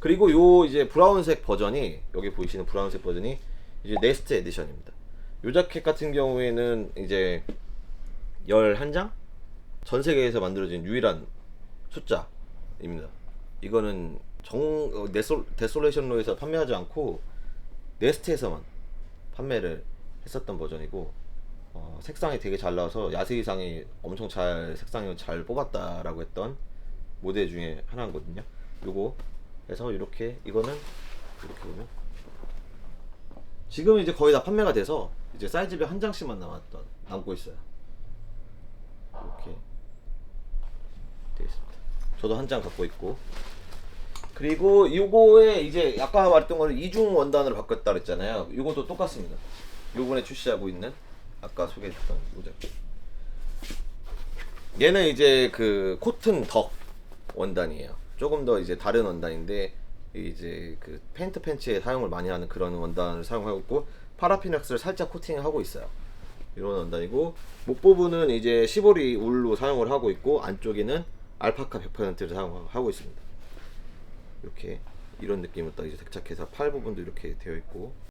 그리고 요 이제 브라운색 버전이 여기 보이시는 브라운색 버전이 이제 네스트 에디션입니다. 요 자켓 같은 경우에는 이제 11장 전 세계에서 만들어진 유일한 숫자입니다. 이거는 정 어, 데솔, 데솔레이션로에서 판매하지 않고 네스트에서만 판매를 했었던 버전이고 어, 색상이 되게 잘 나와서 야세이상이 엄청 잘 색상이 잘 뽑았다라고 했던 모델 중에 하나거든요. 요거 해서 이렇게 이거는 이렇게 보면 지금 이제 거의 다 판매가 돼서 이제 사이즈별 한 장씩만 남았던 남고 있어요. 이렇게 되어 있습니다. 저도 한 장 갖고 있고 그리고 요거에 이제 아까 말했던 거는 이중 원단으로 바꿨다 그랬잖아요. 요것도 똑같습니다. 요번에 출시하고 있는 아까 소개했던 요 제품. 얘는 이제 그 코튼 덕 원단이에요. 조금 더 이제 다른 원단인데 이제 그 팬트 팬츠에 사용을 많이 하는 그런 원단을 사용하고 있고 파라피넥스를 살짝 코팅을 하고 있어요. 이런 원단이고 목 부분은 이제 시보리 울로 사용을 하고 있고 안쪽에는 알파카 100%를 사용하고 있습니다. 이렇게 이런 느낌으로 딱 이제 색착해서 팔 부분도 이렇게 되어 있고